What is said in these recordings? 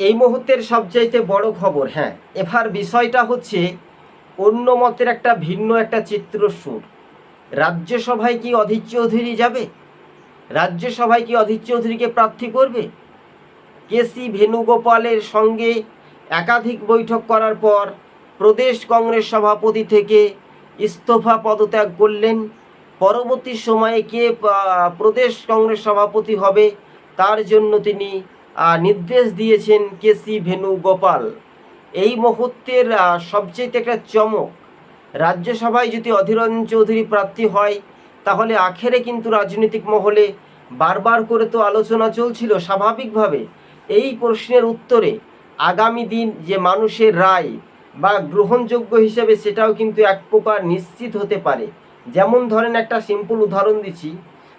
এই মুহূর্তের সবচাইতে বড় খবর হ্যাঁ এবার বিষয়টা হচ্ছে অন্য মতের একটা ভিন্ন একটা চিত্রসুর রাজ্যসভায় কি অধীর চৌধুরী যাবে? রাজ্যসভায় কি অধীর চৌধুরীকে প্রার্থী করবে? কেসি ভেনুগোপালের সঙ্গে একাধিক বৈঠক করার পর প্রদেশ কংগ্রেস সভাপতি থেকে ইস্তফা পদত্যাগ করলেন। পরবর্তী সময়ে কে প্রদেশ কংগ্রেস সভাপতি হবে, তার জন্য তিনি নির্দেশ দিয়েছেন কেসি ভেনুগোপাল এই মুহূর্তের সবচেয়ে একটা চমক, রাজ্যসভায় যদি অধীররঞ্জন চৌধুরী প্রার্থী হয়, তাহলে আখেরে কিন্তু রাজনৈতিক মহলে বারবার করে তো আলোচনা চলছিল স্বাভাবিকভাবে। এই প্রশ্নের উত্তরে আগামী দিন যে মানুষের রায় বা গ্রহণযোগ্য হিসেবে সেটাও কিন্তু এক প্রকার নিশ্চিত হতে পারে। যেমন ধরেন একটা সিম্পল উদাহরণ দিচ্ছি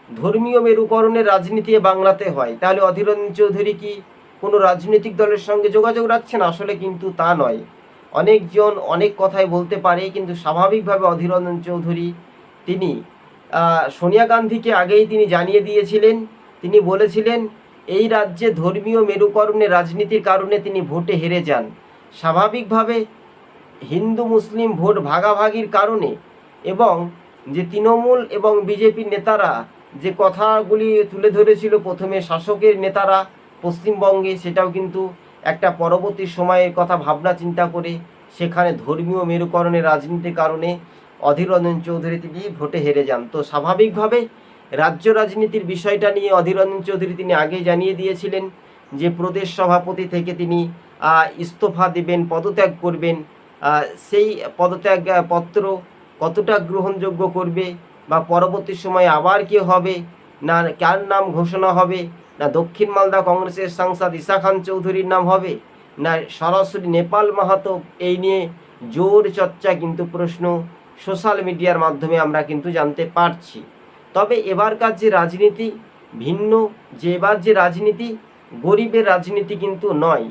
ধর্মীয় মেরুকরণের রাজনীতি বাংলাতে হয়। তাহলে অধীর চৌধুরী কি কোনো রাজনৈতিক দলের সঙ্গে যোগাযোগ রাখছেন? আসলে কিন্তু তা নয়। অনেকজন অনেক কথাই বলতে পারে, কিন্তু স্বাভাবিকভাবে অধীর রঞ্জন চৌধুরী তিনি সোনিয়া গান্ধীকে আগেই তিনি জানিয়ে দিয়েছিলেন। তিনি বলেছিলেন, এই রাজ্যে ধর্মীয় মেরুকরণের রাজনীতির কারণে তিনি ভোটে হেরে যান। স্বাভাবিকভাবে হিন্দু মুসলিম ভোট ভাগাভাগির কারণে এবং যে তৃণমূল এবং বিজেপির নেতারা যে কথাগুলি তুলে ধরেছিল প্রথমে শাসকের নেতারা পশ্চিমবঙ্গে, সেটাও কিন্তু একটা পরবর্তী সময়ের কথা ভাবনা চিন্তা করে সেখানে ধর্মীয় মেরুকরণের রাজনীতির কারণে অধীর রঞ্জন চৌধুরী তিনি ভোটে হেরে যান। তো স্বাভাবিকভাবে রাজ্য রাজনীতির বিষয়টা নিয়ে অধীর রঞ্জন চৌধুরী তিনি আগেই জানিয়ে দিয়েছিলেন যে প্রদেশ সভাপতি থেকে তিনি ইস্তফা দেবেন, পদত্যাগ করবেন সেই পদত্যাগ পত্র কতটা গ্রহণযোগ্য করবে বা পরবর্তী সময়ে আবার কি হবে, না কার নাম ঘোষণা হবে, না দক্ষিণ মালদা কংগ্রেসের সাংসদ ঈশা খান চৌধুরীর নাম হবে, না সরাসরি নেপাল মাহাতো, এই নিয়ে জোর চর্চা কিন্তু প্রশ্ন সোশ্যাল মিডিয়ার মাধ্যমে আমরা কিন্তু জানতে পারছি। তবে এবারকার যে রাজনীতি ভিন্ন, যে এবার যে রাজনীতি গরিবের রাজনীতি কিন্তু নয়।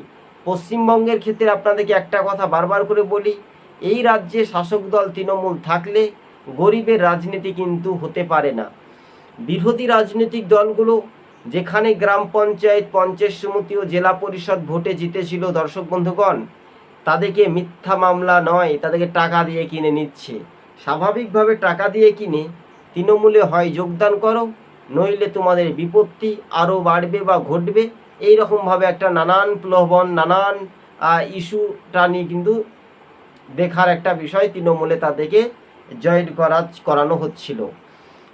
পশ্চিমবঙ্গের ক্ষেত্রে আপনাদেরকে একটা কথা বারবার করে বলি, এই রাজ্যে শাসক দল তৃণমূল থাকলে গরিবের রাজনীতি কিন্তু হতে পারে না। বিরোধী রাজনৈতিক দলগুলো যেখানে গ্রাম পঞ্চায়েত পঞ্চায়েত সমিতি ও জেলা পরিষদ ভোটে জিতেছিল, দর্শক বন্ধুগণ, তাদেরকে মিথ্যা মামলা নয়, তাদেরকে টাকা দিয়ে কিনে নিচ্ছে। স্বাভাবিকভাবে টাকা দিয়ে কিনে তৃণমূলে হয় যোগদান করো, নইলে তোমাদের বিপত্তি আরও বাড়বে বা ঘটবে। এই রকমভাবে একটা নানান প্রলোভন, নানান ইস্যুটা নিয়ে কিন্তু দেখার একটা বিষয় তৃণমূলে তাদেরকে জয়েন করা করানো হচ্ছিল।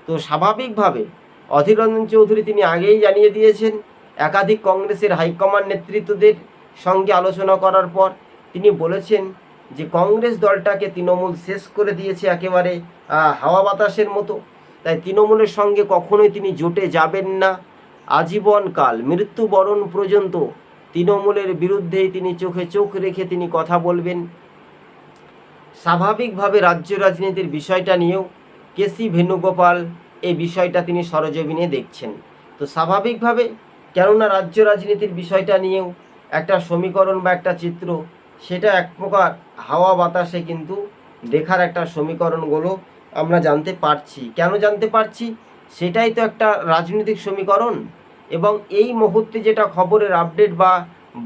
তো স্বাভাবিকভাবে অধীর রঞ্জন চৌধুরী তিনি আগেই জানিয়ে দিয়েছেন, একাধিক কংগ্রেসের হাইকমান্ড নেতৃত্বদের সঙ্গে আলোচনা করার পর তিনি বলেছেন যে কংগ্রেস দলটাকে তৃণমূল শেষ করে দিয়েছে একেবারে হাওয়া বাতাসের মতো। তাই তৃণমূলের সঙ্গে কখনোই তিনি জোটে যাবেন না। আজীবনকাল মৃত্যুবরণ পর্যন্ত তৃণমূলের বিরুদ্ধেই তিনি চোখে চোখ রেখে তিনি কথা বলবেন। স্বাভাবিকভাবে রাজ্য রাজনীতির বিষয়টা নিয়েও কেসি ভেনুগোপাল এই বিষয়টা তিনি সরজমিনে দেখছেন। তো স্বাভাবিকভাবে কেননা রাজ্য রাজনীতির বিষয়টা নিয়েও একটা সমীকরণ বা একটা চিত্র, সেটা এক প্রকার হাওয়া বাতাসে কিন্তু দেখার একটা সমীকরণগুলো আমরা জানতে পারছি। কেন জানতে পারছি? সেটাই তো একটা রাজনৈতিক সমীকরণ এবং এই মুহূর্তে যেটা খবরের আপডেট বা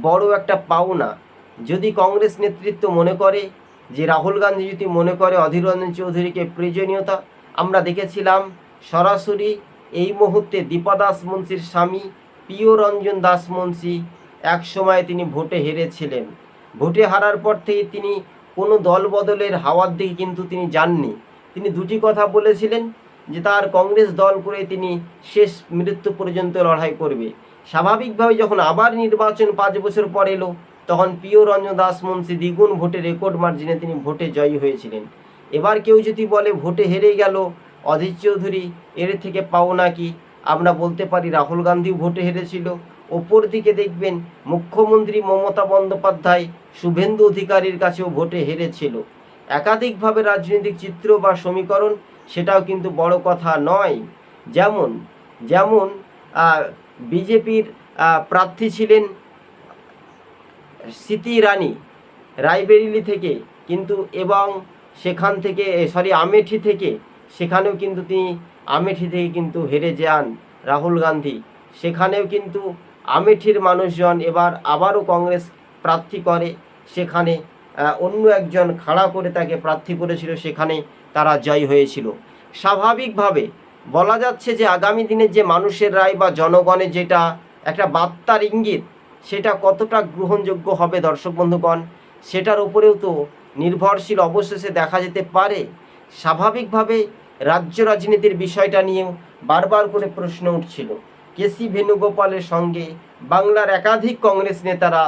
বড় একটা পাওনা, যদি কংগ্রেস নেতৃত্ব মনে করে যে রাহুল গান্ধী যদি মনে করে অধীর রঞ্জন চৌধুরীকে প্রয়োজনীয়তা, আমরা দেখেছিলাম সরাসরি এই মুহূর্তে দীপা দাস মুন্সির স্বামী প্রিয় রঞ্জন দাস মুন্সি এক সময় তিনি ভোটে হেরেছিলেন। ভোটে হারার পর থেকে তিনি কোনো দল বদলের হাওয়ার দিকে কিন্তু তিনি যাননি। তিনি দুটি কথা বলেছিলেন যে তার কংগ্রেস দল করে তিনি শেষ মৃত্যু পর্যন্ত লড়াই করবে। স্বাভাবিকভাবে যখন আবার নির্বাচন পাঁচ বছর পর এলো তখন প্রিয় রঞ্জন দাস মুন্সি দ্বিগুণ ভোটে রেকর্ড মার্জিনে তিনি ভোটে জয়ী হয়েছিলেন। এবার কেউ যদি বলে ভোটে হেরে গেল, অধীর চৌধুরী, এর থেকে পাও নাকি আমরা বলতে পারি রাহুল গান্ধী ভোটে হেরেছিল। ওপর দিকে দেখবেন মুখ্যমন্ত্রী মমতা বন্দ্যোপাধ্যায় শুভেন্দু অধিকারীর কাছেও ভোটে হেরেছিল। একাধিকভাবে রাজনৈতিক চিত্র বা সমীকরণ সেটাও কিন্তু বড় কথা নয়। যেমন যেমন বিজেপির প্রার্থী ছিলেন স্মৃতি ইরানি, রায়বেরিলি থেকে কিন্তু এবং সেখান থেকে সরি আমেঠি থেকে, সেখানেও কিন্তু তিনি আমেঠি থেকে কিন্তু হেরে যান রাহুল গান্ধী। সেখানেও কিন্তু আমেঠির মানুষজন এবার আবারও কংগ্রেস প্রার্থী করে। সেখানে অন্য একজন খাড়া করে তাকে প্রার্থী করেছিল, সেখানে তারা জয় হয়েছিল। স্বাভাবিকভাবে বলা যাচ্ছে যে আগামী দিনে যে মানুষের রায় বা জনগণের যেটা একটা বার্তার ইঙ্গিত সেটা কতটা গ্রহণযোগ্য হবে দর্শক বন্ধুগণ? সেটার উপরেও তো নির্ভরশীল অবশেষে দেখা যেতে পারে। স্বাভাবিকভাবে রাজ্য রাজনীতির বিষয়টা নিয়েও বারবার করে প্রশ্ন উঠছিল। কেসি ভেনুগোপালের সঙ্গে বাংলার একাধিক কংগ্রেস নেতারা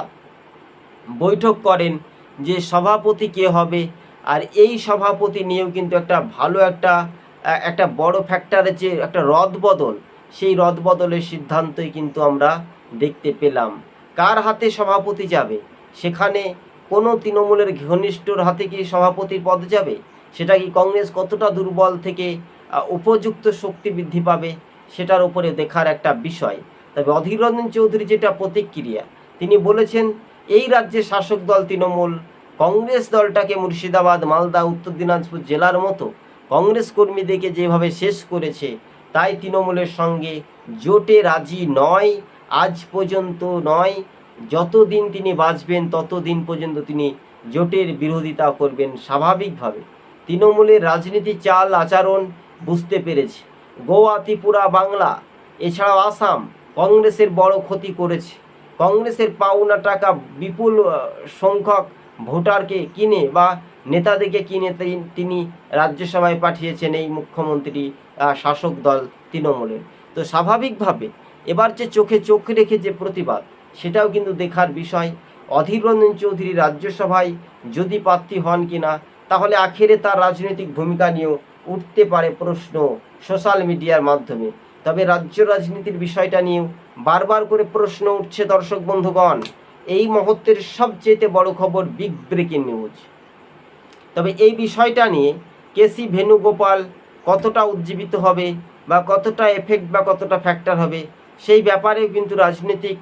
বৈঠক করেন যে সভাপতি কে হবে, আর এই সভাপতি নিয়েও কিন্তু একটা ভালো একটা একটা বড় ফ্যাক্টরের যে একটা রদবদল সেই রদবদলের সিদ্ধান্তই কিন্তু আমরা দেখতে পেলাম। কার হাতে সভাপতি যাবে? সেখানে কোনো তৃণমূলের ঘনিষ্ঠর হাতে কি সভাপতির পদ যাবে? সেটা কি কংগ্রেস কতটা দুর্বল থেকে উপযুক্ত শক্তি বৃদ্ধি পাবে? সেটার উপরে দেখার একটা বিষয়। তবে অধীর রঞ্জন চৌধুরী যেটা প্রতিক্রিয়া, তিনি বলেছেন, এই রাজ্যের শাসক দল তৃণমূল, কংগ্রেস দলটাকে মুর্শিদাবাদ, মালদা, উত্তর দিনাজপুর জেলার মতো কংগ্রেস কর্মীদেরকে যেভাবে শেষ করেছে, তাই তৃণমূলের সঙ্গে জোটে রাজি নয়। আজ পর্যন্ত নয়, যতদিন তিনি বাঁচবেন, ততদিন পর্যন্ত তিনি জোটের বিরোধিতা করবেন স্বাভাবিকভাবে। তৃণমূলের রাজনীতি চাল আচরণ বুঝতে পেরেছে। গোয়া, ত্রিপুরা, বাংলা, এছাড়াও আসাম, কংগ্রেসের বড় ক্ষতি করেছে। কংগ্রেসের পাওনা টাকা বিপুল সংখ্যক ভোটারকে কিনে বা নেতাদেরকে কিনে তিনি- রাজ্যসভায় পাঠিয়েছেন এই মুখ্যমন্ত্রী শাসক দল তৃণমূলের। তো স্বাভাবিকভাবে এবার যে চোখে চোখ রেখে যে প্রতিবাদ, সেটাও কিন্তু দেখার বিষয়। অধীর রঞ্জন চৌধুরী রাজ্যসভায় যদি প্রার্থী হন কিনা তাহলে আখেরে তার রাজনৈতিক ভূমিকা নিয়েও উঠতে পারে প্রশ্ন সোশ্যাল মিডিয়ার মাধ্যমে। তবে রাজ্য রাজনীতির বিষয়টা নিয়েও বারবার করে প্রশ্ন উঠছে দর্শক বন্ধুগণ। এই মুহূর্তের সবচেয়ে বড় খবর বিগ ব্রেকিং নিউজ। তবে এই বিষয়টা নিয়ে কেসি ভেনুগোপাল কতটা উজ্জীবিত হবে বা কতটা এফেক্ট বা কতটা ফ্যাক্টর হবে সেই ব্যাপারেও কিন্তু রাজনৈতিক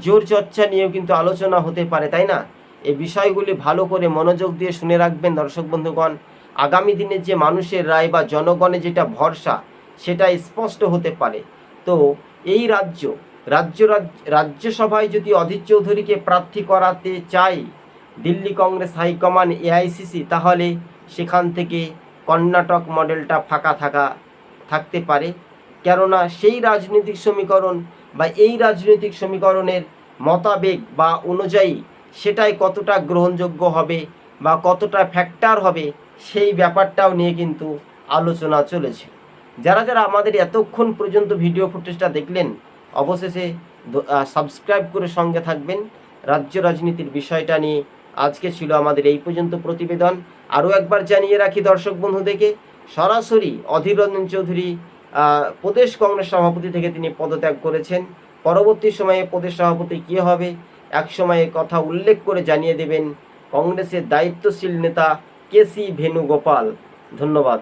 জোর চর্চা নিয়েও কিন্তু আলোচনা হতে পারে, তাই না? এই বিষয়গুলি ভালো করে মনোযোগ দিয়ে শুনে রাখবেন দর্শক বন্ধুগণ। আগামী দিনে যে মানুষের রায় বা জনগণের যেটা ভরসা, সেটা স্পষ্ট হতে পারে। তো এই রাজ্য রাজ্য রাজ- রাজ্যসভায় যদি অধীর চৌধুরীকে প্রার্থী করাতে চাই, দিল্লি কংগ্রেস হাইকমান্ড এআইসিসি, তাহলে সেখান থেকে কর্ণাটক মডেলটা ফাঁকা থাকা, থাকতে পারে। কেননা সেই রাজনৈতিক সমীকরণ বা এই রাজনৈতিক সমীকরণের মতাবেগ বা অনুযায়ী সেটাই কতটা গ্রহণযোগ্য হবে বা কতটা ফ্যাক্টর হবে, সেই ব্যাপারটাও নিয়ে কিন্তু আলোচনা চলেছে। যারা যারা আমাদের এতক্ষণ পর্যন্ত ভিডিও ফুটেজটা দেখলেন, অবশেষে সাবস্ক্রাইব করে সঙ্গে থাকবেন। রাজ্য রাজনীতির বিষয়টা নিয়ে আজকে ছিল আমাদের এই পর্যন্ত প্রতিবেদন। আরও একবার জানিয়ে রাখি দর্শক বন্ধুদেরকে, সরাসরি অধীর রঞ্জন চৌধুরী প্রদেশ কংগ্রেস সভাপতি থেকে তিনি পদত্যাগ করেছেন। পরবর্তী সময়ে প্রদেশ সভাপতি কী হবে? এক সময়ে কথা উল্লেখ করে জানিয়ে দেবেন কংগ্রেসের দায়িত্বশীল নেতা কেসি ভেনুগোপাল ধন্যবাদ।